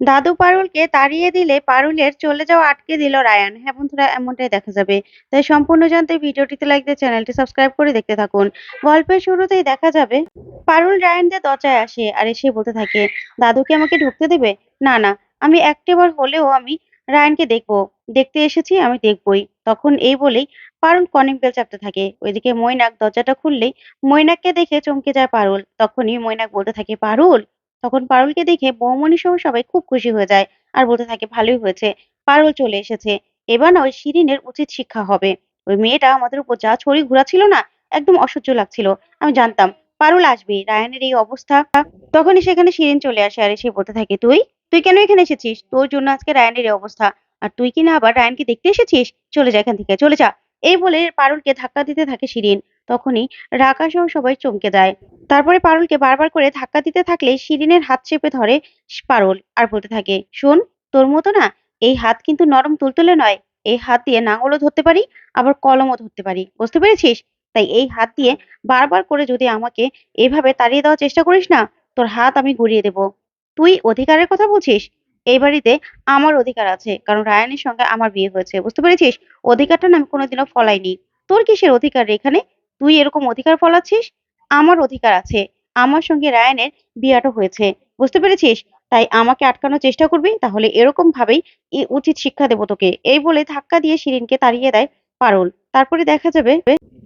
দাদু পারুলকে তাড়িয়ে দিলে পারুলের চলে যাওয়া আটকে দিল রায়ান। হ্যাঁ বন্ধুরা, এমনটাই দেখা যাবে। তাই সম্পূর্ণ জানতে ভিডিওটিতে লাইক দিয়ে চ্যানেলটি সাবস্ক্রাইব করে দেখতে থাকুন। গল্পের শুরুতেই দেখা যাবে, পারুল রায়ানদের দরজায় আসে আর এসে বলতে থাকে দাদুকে আমাকে ঢুকতে দেবে? না না, আমি একটিবার হলেও আমি রায়ানকে দেখব। দেখতে এসেছি, আমি দেখবই। তখন এই বলেই পারুল কনিক বেল চাপতে থাকে। ওইদিকে মৈনাক দরজাটা খুললেই মৈনাককে দেখে চমকে যায় পারুল। তখনই মৈনাক বলতে থাকে, পারুল তখন পারুলকে দেখে বৌমনি সহ সবাই খুব খুশি হয়ে যায় আর বলতে থাকে, ভালোই হয়েছে। পারুল চলে এসেছে। এবার না ওই শিরিনের উচিত শিক্ষা হবে। ওই মেয়েটা আমাদের উপর যা ছড়ি ঘুরাচ্ছিল না, একদম অসহ্য লাগছিল। আমি জানতাম, পারুল আসবে। রায়ানের এই অবস্থা তখনই সেখানে শিরিন চলে আসে আর এসে বলতে থাকে, তুই? তুই কেন এখানে এসেছিস? তোর জন্য আজকে রায়ানের এই অবস্থা। আর তুই কিনা আবার রায়ানকে দেখতে এসেছিস? চলে যা এখান থেকে, চলে যা। এই বলে পারুলকে ধাক্কা দিতে থাকে শিরিন। তখনই রাকা সহ সবাই চমকে যায়। তারপরে পারুলকে বারবার করে ধাক্কা দিতে থাকলে শিরিনের হাত চেপে ধরে পারুল আর বলতে থাকে, শোন, তোর মতো না, এই হাত কিন্তু নরম তুলতুলে নয়। এই হাত দিয়ে নাঙলও ধরতে পারি, আবার কলমও ধরতে পারি। বুঝতে পেরেছিস? তাই এই হাত দিয়ে বারবার করে যদি আমাকে এভাবে তাড়িয়ে দেওয়ার চেষ্টা করিস না, তোর হাত আমি ঘুরিয়ে দেব। তুই অধিকারের কথা বলছিস? এই বাড়িতে আমার অধিকার আছে, কারণ রায়ানের সঙ্গে আমার বিয়ে হয়েছে। বুঝতে পেরেছিস? অধিকারটা আমি কোনোদিনও ফলাইনি। তোর কিসের অধিকার এখানে? তুই এরকম অধিকার ফলাচ্ছিস? আমার অধিকার আছে। আমার সঙ্গে রায়ানের বিয়াটা হয়েছে। বুঝতে পেরেছিস? তাই আমাকে আটকানোর চেষ্টা করবি, তাহলে এরকম ভাবেই উচিত শিক্ষা দেবো তোকে। এই বলে ধাক্কা দিয়ে শিরিনকে তাড়িয়ে দেয় পারুল। তারপরে দেখা যাবে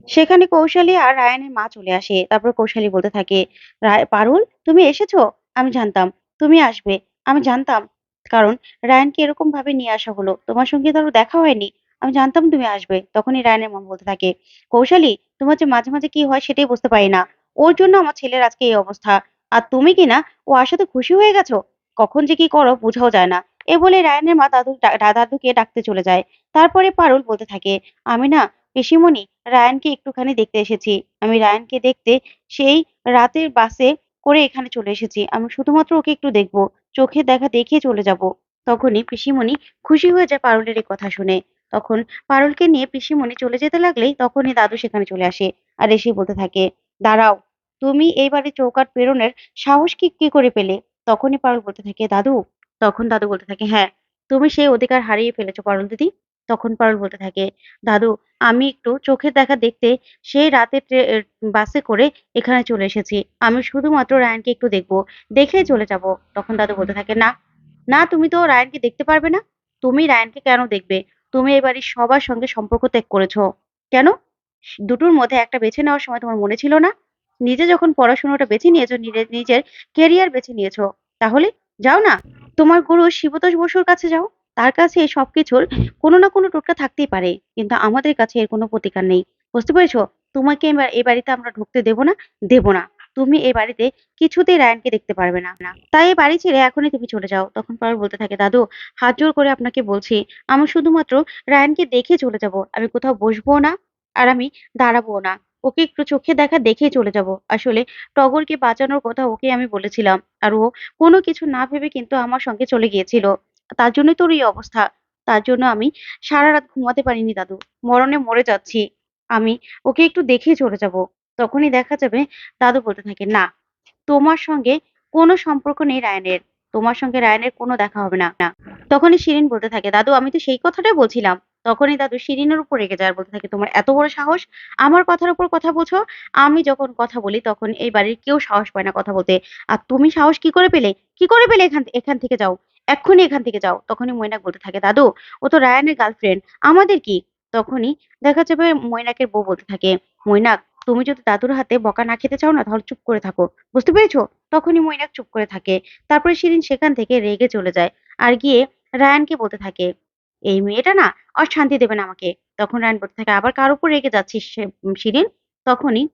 সেখানে কৌশালী আর রায়ানের মা চলে আসে। তারপর কৌশালী বলতে থাকে, "রায়- পারুল, তুমি এসেছ? আমি জানতাম। তুমি আসবে। আমি জানতাম। কারণ রায়ানকে এরকম ভাবে নিয়ে আসা হলো। তোমার সঙ্গে আরও দেখা হয়নি। আমি জানতাম তুমি আসবে। তখনই রায়ানের মা বলতে থাকে, কৌশালী, তোমার যে মাঝে মাঝে কি হয় সেটাই বুঝতে পারি না। ওর জন্য আমার ছেলের আজকে এই অবস্থা। আর তুমি কি না? ও আসাতে খুশি হয়ে গেছো? কখন যে কি করো বোঝাও যায় না। এ বলে রায়ানের মা দাদু দাদুকে ডাকতে চলে যায়। তারপরে পারুল বলতে থাকে, আমি না পিসিমণি, রায়ানকে একটুখানি দেখতে এসেছি। আমি রায়ানকে দেখতে সেই রাতের বাসে করে এখানে চলে এসেছি। আমি শুধুমাত্র ওকে একটু দেখব। চোখে দেখা দেখিয়ে চলে যাব। তখনই পিসিমণি খুশি হয়ে যায় পারুলের এই কথা শুনে। তখন পারুলকে নিয়ে পিসিমণি চলে যেতে লাগলেই তখনই দাদু সেখানে চলে আসে আর এসে বলতে থাকে, দাঁড়াও, তুমি এই বাড়ির চৌকাঠ পেরোনের সাহস কি কি করে পেলে? তখনই পারুল বলতে থাকে, দাদু, তখন দাদু বলতে থাকে হ্যাঁ তুমি সেই অধিকার হারিয়ে ফেলেছো পারুল দিদি। তখন পারুল বলতে থাকে, দাদু, আমি একটু চোখের দেখা দেখতে সেই রাতে বাসে করে এখানে চলে এসেছি। আমি শুধুমাত্র রায়নকে একটু দেখব, দেখে চলে যাব। তখন দাদু বলতে থাকে, না না, তুমি তো রায়নকে দেখতে পারবে না। তুমি রায়নকে কেন দেখবে? তুমি এই বাড়ির সবার সঙ্গে সম্পর্ক ত্যাগ করেছ। কেন? দুটোর মধ্যে একটা বেছে নেওয়ার সময় তোমার মনে ছিল না? নিজে যখন পড়াশোনাটা বেছে নিয়েছো নিজের কেরিয়ার বেছে নিয়েছো, তাহলে যাও না, তোমার গুরু শিবতোষ বসুর কাছে যাও। তার কাছে এই সবকিছুর কোনো না কোনো টোটকা থাকতেই পারে, কিন্তু আমাদের কাছে এর কোনো প্রতিকার নেই। বুঝতে পেরেছ? তোমাকে এবার এই বাড়িতে আমরা ঢুকতে দেবো না? দেবো না। তুমি এই বাড়িতে কিছুতেই রায়ানকে দেখতে পারবে না। তাই এই বাড়ি ছেড়ে এখনই তুমি চলে যাও। তখন পারুল বলতে থাকে, দাদু, হাত জোর করে আপনাকে বলছি, আমি শুধুমাত্র রায়ানকে দেখে চলে যাব। আমি কোথাও বসবো না আর আমি দাঁড়াবো না। ওকে একটু চোখে দেখা দেখেই চলে যাব। আসলে টগরকে বাঁচানোর কথা ওকে আমি বলেছিলাম। আর ও কোনো কিছু না ভেবে কিন্তু আমার সঙ্গে চলে গিয়েছিল। তার জন্যই তোর এই অবস্থা। তার জন্য আমি সারা রাত ঘুমাতে পারিনি, দাদু। মরণে মরে যাচ্ছি। আমি ওকে একটু দেখেই চলে যাব। তখনই দেখা যাবে দাদু বলতে থাকে, না, তোমার সঙ্গে কোনো সম্পর্ক নেই রায়নের। তোমার সঙ্গে রায়নের কোনো দেখা হবে না। না তখনই শিরিন বলতে থাকে, দাদু, আমি তো সেই কথাটাই বলছিলাম। তখনই দাদু শিরিনের উপর রেগে যায় বলতে থাকে, তোমার এত বড় সাহস? আমার কথার উপর কথা বলছো? আমি যখন কথা বলি তখন এই বাড়ির কেউ সাহস পায় না কথা বলতে। আর তুমি সাহস কি করে পেলে? কি করে পেলে এখান এখান থেকে যাও? এক্ষুনি এখান থেকে যাও। তখনই মৈনাক বলতে থাকে, দাদু, ও তো রায়ানের গার্লফ্রেন্ড আমাদের কি? তখনই দেখা যাবে মৈনাকের বউ বলতে থাকে, মৈনাক তুমি যদি দাদুর হাতে বকা না খেতে চাও না, তাহলে চুপ করে থাকো। বুঝতে পেরেছ? তখনই মৈনাক চুপ করে থাকে। তারপরে শিরিন সেখান থেকে রেগে চলে যায় আর গিয়ে রায়ানকে বলতে থাকে, এই মেয়েটা না আর শান্তি দেবে না আমাকে। তখন রায়ান বলতে থাকে, আবার কার উপর রেগে যাচ্ছিস শিরিন তখনই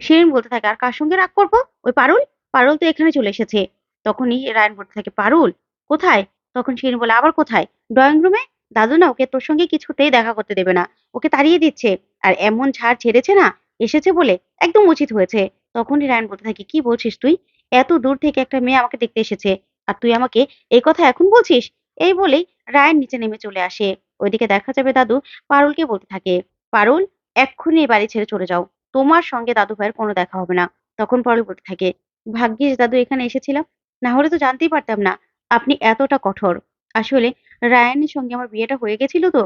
শিরিন বলতে থাকে, আর কার সঙ্গে রাগ করব? ওই পারুল? পারুল তো এখানে চলে এসেছে। তখনই রায়ান বলতে থাকে, পারুল, কোথায়? তখন শিরিন বলে, আবার কোথায়? ড্রয়িং রুমে? দাদু না, ওকে তোর সঙ্গে কিছুতেই দেখা করতে দেবে না। ওকে তাড়িয়ে দিচ্ছে। আর এমন ঝাড় ছেড়েছে না এসেছে বলে একদম উচিত হয়েছে। তখনই রায়ান বলতে থাকে, কি বলছিস তুই? এত দূর থেকে একটা মেয়ে আমাকে দেখতে এসেছে। আর তুই আমাকে এই কথা এখন বলছিস? এই বলেই রায়ান নিচে নেমে চলে আসে। ওইদিকে দেখা যাবে দাদু পারুলকে বলতে থাকে, পারুল, এক্ষুনি এই বাড়ি ছেড়ে চলে যাও। তোমার সঙ্গে দাদু ভাইয়ের কোনো দেখা হবে না। তখন পারুল বলতে থাকে, ভাগ্যিস দাদু এখানে এসেছিলাম। না হলে তো জানতেই পারতাম না আপনি এতটা কঠোর। আসলে রায়ানের সঙ্গে আমার বিয়েটা হয়ে গেছিল তো।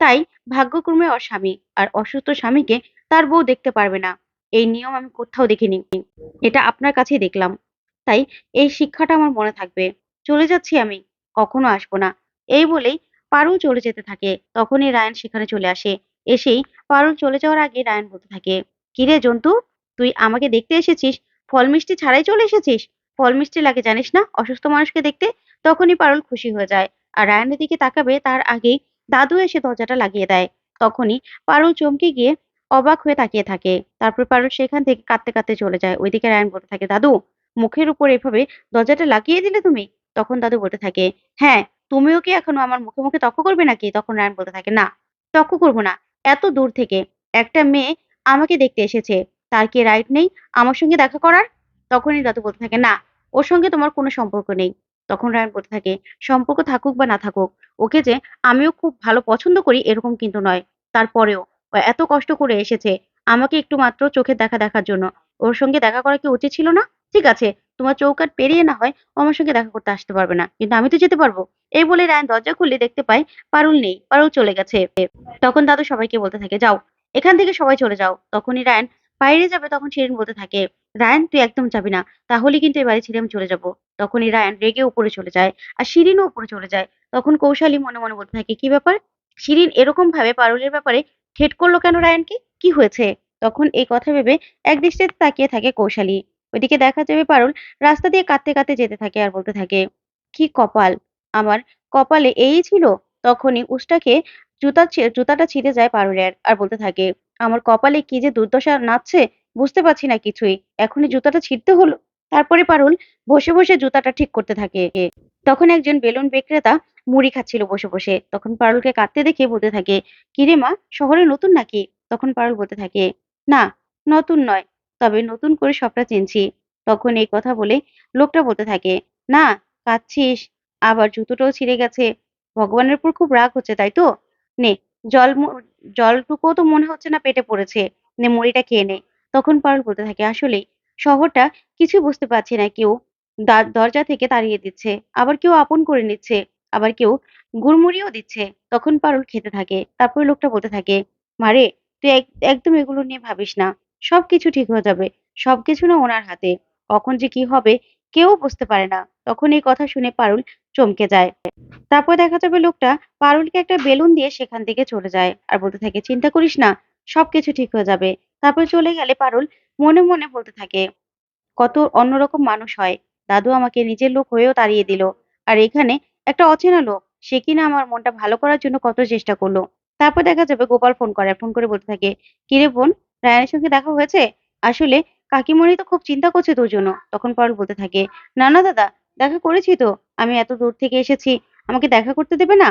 তাই ভাগ্যক্রমে ওর স্বামী আর অসুস্থ স্বামীকে তার বউ দেখতে পারবে না। এই নিয়ম আমি কোথাও দেখিনি। এটা আপনার কাছেই দেখলাম। তাই এই শিক্ষাটা আমার মনে থাকবে। চলে যাচ্ছি আমি। কখনো আসব না। এই বলেই পারুল চলে যেতে থাকে। তখনই রায়ন সেখানে চলে আসে। এসেই পারুল চলে যাওয়ার আগে রায়ন বলতে থাকে, কিরে জন্তু, তুই আমাকে দেখতে এসেছিস? ফল মিষ্টি ছাড়াই চলে এসেছিস? ফল মিষ্টি লাগে জানিস না? অসুস্থ মানুষকে দেখতে? তখনই পারুল খুশি হয়ে যায়। আর রায়নের দিকে তাকাবে তার আগেই দাদু এসে দরজাটা লাগিয়ে দেয়। তখনই পারুল চমকে গিয়ে অবাক হয়ে তাকিয়ে থাকে। তারপর পারুল সেখান থেকে কাঁদতে কাঁদতে চলে যায়। ওইদিকে রায়ান বলতে থাকে, দাদু, মুখের উপর এভাবে দরজাটা লাগিয়ে দিলে তুমি? তখন দাদু বলতে থাকে হ্যাঁ তুমিও কি এখনও আমার মুখে মুখে তর্ক করবে নাকি? তখন রায়ান বলতে থাকে, না তর্ক করব না। এত দূর থেকে একটা মেয়ে আমাকে দেখতে এসেছে। তার কি রাইট নেই? আমার সঙ্গে দেখা করার? তখনই দাদু বলতে থাকে, না, ওর সঙ্গে তোমার কোনো সম্পর্ক নেই। তখন রায়ান বলতে থাকে, সম্পর্ক থাকুক বা না থাকুক, ওকে যে আমিও খুব ভালো পছন্দ করি এরকম কিন্তু নয়। তারপরেও এত কষ্ট করে এসেছে আমাকে একটু মাত্র চোখের দেখা দেখার জন্য। ওর সঙ্গে দেখা করা কি উচিত ছিল না? ঠিক আছে, তোমার চৌকাট পেরিয়ে না হয় আমার সঙ্গে দেখা করতে আসতে পারবে না, কিন্তু আমি তো যেতে পারব। এই বলে রায়ান দরজা খুললে দেখতে পাই পারুল নেই, পারুল চলে গেছে। তখন দাদু সবাইকে বলতে থাকে, যাও, এখান থেকে সবাই চলে যাও। তখনই রায়ন বাইরে যাবে তখন শিরিন বলতে থাকে, রায়ান, তুই একদম যাবি না, তাহলে কিন্তু এই বাড়ি ছেড়ে আমি চলে যাব। তখনই রায়ন রেগে উপরে চলে যায় আর শিরিনও উপরে চলে যায়। তখন কৌশালী মনে মনে বলতে থাকে, কি ব্যাপার? শিরিন এরকম ভাবে পারুলের ব্যাপারে ঠেট করল কেন রায়ানকে? কি হয়েছে? তখন এই কথা ভেবে এক দৃষ্টিতে তাকিয়ে থাকে কৌশালী। ওইদিকে দেখা যাবে পারুল রাস্তা দিয়ে কাঁদতে কাঁদতে যেতে থাকে আর বলতে থাকে, কি কপাল? আমার কপালে এই ছিল? তখনই উষ্টাকে জুতা জুতাটা ছিঁড়ে যায় পারুলের আর বলতে থাকে, আমার কপালে কি যে দুর্দশা নাচছে? বুঝতে পারছি না কিছুই। এখনই জুতাটা ছিঁড়তে হলো। তারপরে পারুল বসে বসে জুতাটা ঠিক করতে থাকে। তখন একজন বেলুন বিক্রেতা মুড়ি খাচ্ছিল বসে বসে। তখন পারুলকে কাঁদতে দেখে বলতে থাকে কিরে মা, শহরে নতুন নাকি? তখন পারুল বলতে থাকে, না, নতুন নয়, তবে নতুন করে সবটা চিনছি। তখন এই কথা বলে লোকটা বলতে থাকে, না, কাঁদছিস, আবার জুতোটাও ছিঁড়ে গেছে। ভগবানের উপর খুব রাগ হচ্ছে, তাই তো? নে, জল জলটুকুও তো মনে হচ্ছে না পেটে পড়েছে। নে, মুড়িটা খেয়ে নে। তখন পারুল বলতে থাকে আসলেই শহরটা কিছু বুঝতে পারছি না, কেউ দরজা থেকে তাড়িয়ে দিচ্ছে, আবার কেউ আপন করে নিচ্ছে। আবার কেউ গুড়মুড়িও দিচ্ছে, তখন পারুল খেতে থাকে। তারপরে লোকটা বলতে থাকে মারে তুই এক- একদম এগুলো নিয়ে ভাবিস না। সবকিছু ঠিক হয়ে যাবে। সবকিছু না ওনার হাতে। কখন যে কি হবে কেউ বুঝতে পারে না। তখন এই কথা শুনে পারুল চমকে যায়। তারপর দেখা যাবে লোকটা পারুলকে একটা বেলুন দিয়ে সেখান থেকে চলে যায় আর বলতে থাকে, চিন্তা করিস না, সবকিছু ঠিক হয়ে যাবে। তারপর চলে গেলে পারুল মনে মনে বলতে থাকে, কত অন্যরকম মানুষ হয়। দাদু আমাকে নিজের লোক হয়েও তাড়িয়ে দিল। আর এখানে একটা অচেনা লোক। সে কিনা আমার মনটা ভালো করার জন্য কত চেষ্টা করল। তারপর দেখা যাবে গোপাল ফোন করে ফোন করে বলতে থাকে, কিরে বোন, রায়ানের সঙ্গে দেখা হয়েছে? আসলে কাকিমণি তো খুব চিন্তা করছে তোর জন্য। তখন পারুল বলতে থাকে, না না, দাদা, দেখা করেছি তো। আমি এত দূর থেকে এসেছি, আমাকে দেখা করতে দেবে না?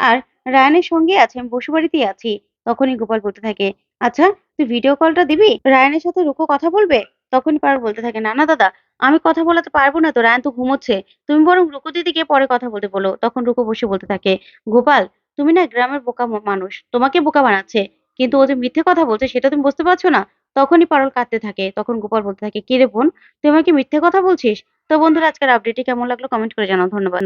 আর রায়ানের সঙ্গে আছে, আমি বসুবাড়িতেই আছি। তখনই গোপাল বলতে থাকে আচ্ছা তুই ভিডিও কলটা দিবি? রায়ানের সাথে রুকো কথা বলবে? তখনই পারুল বলতে থাকে, না না, দাদা আমি কথা বলাতে পারব না তো, রায়ন তো ঘুমোচ্ছে। তুমি বরং রুকু দিদিকে পরে কথা বলতে বলো, তখন রুকু বসে বলতে থাকে, গোপাল, তুমি না গ্রামের বোকা মানুষ, তোমাকে বোকা বানাচ্ছে। কিন্তু ও যে মিথ্যে কথা বলছে, সেটা তুমি বুঝতে পারছ না? তখনই পারল কাঁদতে থাকে, তখন গোপাল বলতে থাকে কি রে বোন, তুই আমাকে মিথ্যে কথা বলছিস? তো বন্ধুরা, আজকের আপডেটটি কেমন লাগল কমেন্ট করে জানাও, ধন্যবাদ।